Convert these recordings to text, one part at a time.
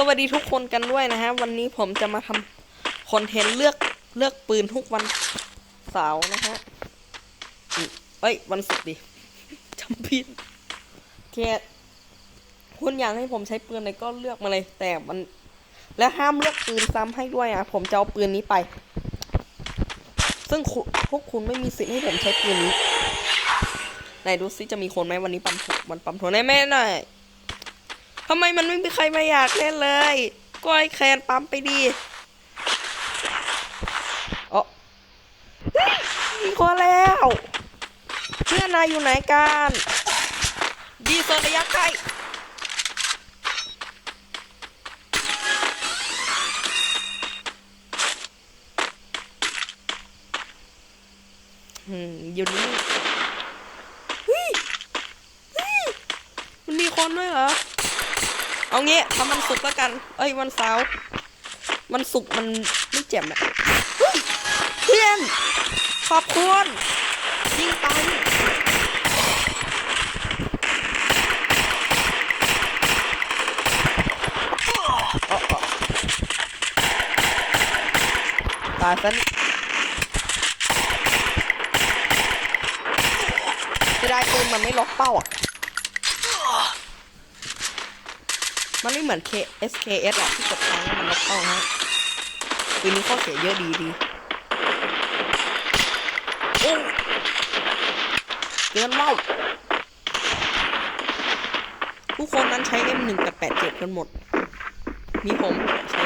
สวัสดีทุกคนกันด้วยนะฮะ วันนี้ผมจะมาทำคอนเทนต์เลือกเลือกปืนทุกวันเสาร์นะฮะเอ้ย วันศุกร์ดิจำผิดแค่คุณอยากให้ผมใช้ปืนอะไรก็เลือกมาเลย แต่มัน แล้วห้ามเลือกปืนซ้ำให้ด้วยอะ ผมจะเอาปืนนี้ไป ซึ่งพวกคุณไม่มีสิทธิ์ให้ผมใช้ปืนนี้ไหนดูซิจะมีคนไหมวันนี้ปั๊มถูกวันปั๊มโทรแน่แม่หน่อย ทำไมมันไม่มีใครมาอยากเล่นเลยก็ไอ้แคนปั๊มไปดีเอ๋อเฮ้ยมีคนแล้วเพื่อนนายอยู่ไหนกันดีโซนระยะใกล้อืมอยู่นี่เฮ้ยเฮ้ยมันมีคนด้วยเหรอ เอางี้ทำมันสุกแล้วกัน เอ้ยวันเสาร์วันศุกมันไม่เจ็บอะเฮ้ยเพื่อนขอบคุณยิงตายอ๋ออ๋อตายซะจะได้ปืนมันไม่ล็อกเป้าอะ มันไม่เหมือน K SKS อะที่กดค้างแล้วมันล็อกเป้าฮะปืนนี้ข้อเสียเยอะดีดีโอ้เกินเล่าทุกคนนั้นใช้ M1 กับ 87 กันหมด มีผมใช้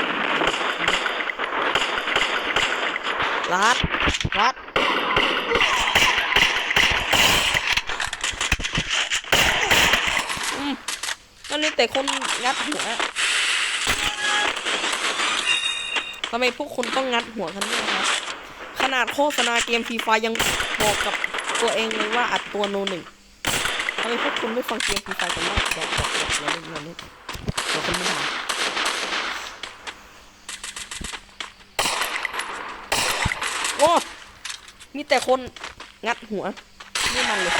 รัดรัด อืม มันมีแต่คนงัดหัวทำไมพวกคุณต้องงัดหัวกันด้วยครับ ขนาดโฆษณาเกมฟรีไฟยังบอกกับตัวเองเลยว่าอัดตัวโนหนึ่งทำไมพวกคุณไม่ฟังเกมฟรีไฟกันบ้างบอกบอกบอกเราเล่นเราเล่นเราคนไม่ทำโอ้ มีแต่คนงัดหัว นี่มันเลย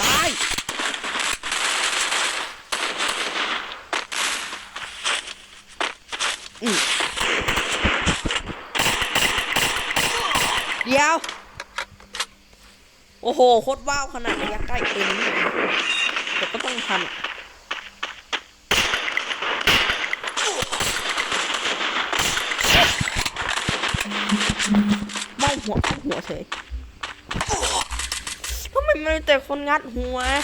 ตายอืมเดี๋ยว โอ้โหโคตรว้าวขนาดระยะใกล้ปืนแต่ก็ต้องทันเมาหัวเข้าหัวเฉยทำไมมันมีแต่คนงัดหัวแอ๊ะ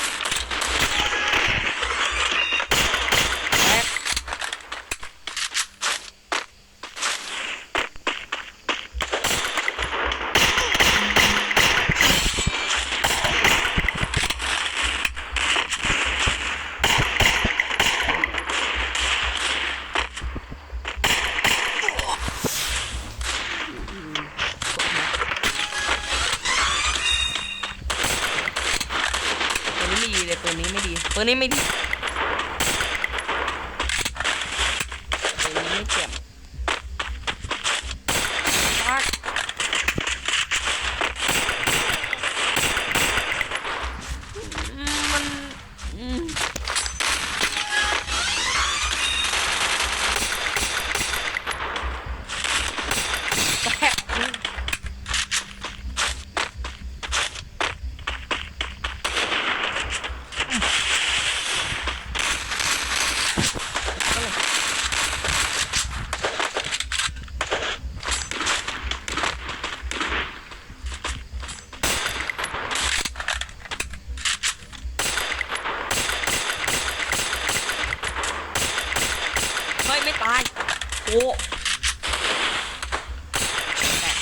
ตัวนี้ไม่ดีเลยตัวนี้ ไม่ดีตัวนี้ไม่ดีตัวนี้ไม่เจ็บปักอืมมันอืมแปะอืม เฮ้ย ไม่ตาย โอ้แตะ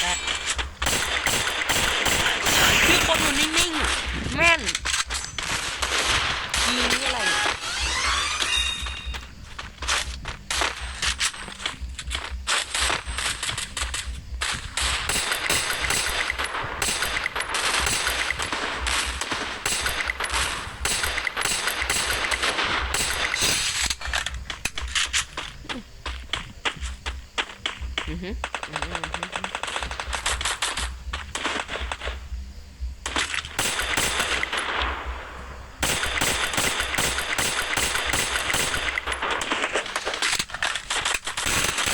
แตะคือคนอยู่นิ่งๆ แม่น อือฮึอือฮึอือฮึ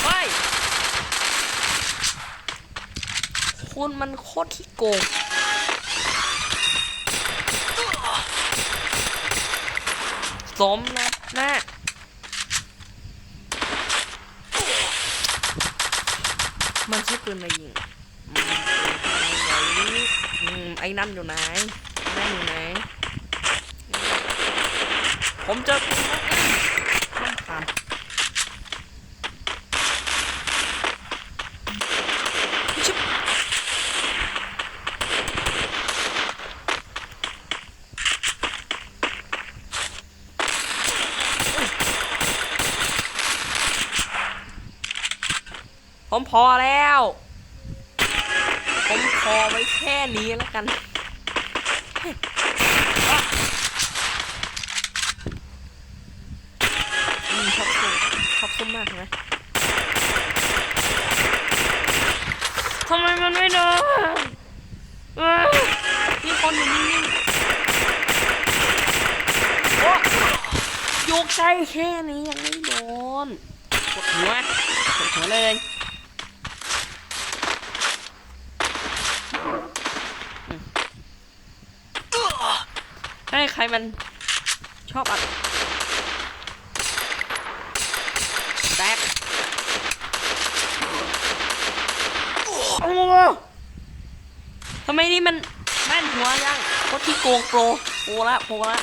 เฮ้ยคุณมันโค ตรขี้โกงสมนะหน้ามันใช้ปืนอะไรยิงอืมอืมไอ้นั่นอยู่ไหนไอ้นั่นอยู่ไหน ผมเจอคุณแล้วต้องผ่านชิบ ผมพอแล้ว ผมพอไว้แค่นี้แล้วกัน อืมชอบซุ่มชอบซุ่มมากนะทำไมมันไม่โดนมีคนอยู่นิ่งๆโอ้ยกใจแค่นี้ยังไม่โดนกดหัวกดหัวเลยอืม ให้ใครมันชอบอัดแตกโอ้โหทำไมนี่มันแม่นหัวยังโคตรที่โกงโปรโปรละโปรละ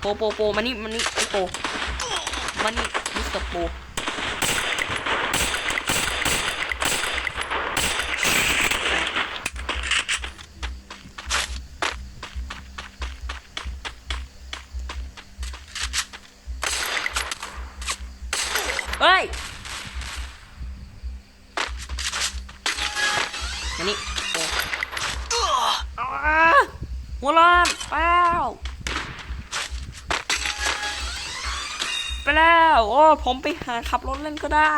โปรโปรโปรมานี่มานี่ไอโปรมานี่มิสเตอร์โปร มานี่โอหัวร้อนไปแล้วไปแล้ว โอ้ ผมไปหาขับรถเล่นก็ได้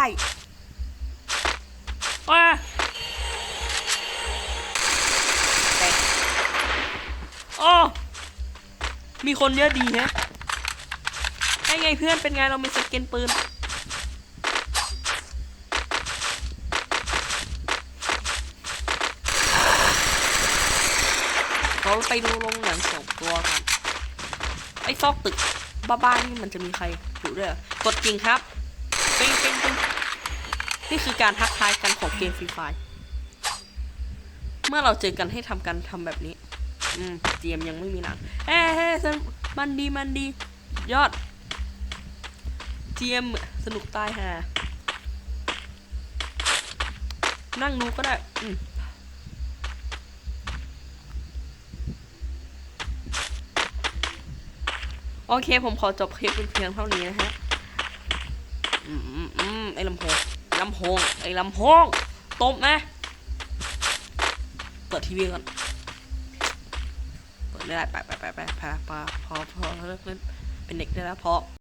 ว้าโอ้มีคนเยอะดีนะไงไงเพื่อนเป็นไงเรามีสก็นปืน เราไปดูโรงหนังสองตัวกันไอ้ซอกตึกบ้าๆนี่มันจะมีใครอยู่ด้วยกดจริงครับปิ๊งปิ๊งปิ๊งนี่คือการทักทายกันของเกมฟรีไฟเมื่อเราเจอกันให้ทำกันทำแบบนี้ อืมเจียมยังไม่มีหนังเฮ้เฮ้สนมันดีมันดี ยอดเจียมสนุกตายฮะนั่งดูก็ได้ อืม โอเค ผมขอจบคลิปเป็นเพียงเท่านี้นะฮะอืมอืมอืมไอ้ลำโพงลำโพงไอ้ลำโพงตบนะเปิดทีวีก่อน เปิดไม่ได้ไปไปไปไปพอพอพอเลิกเล่นเป็นเด็กได้แล้วพอ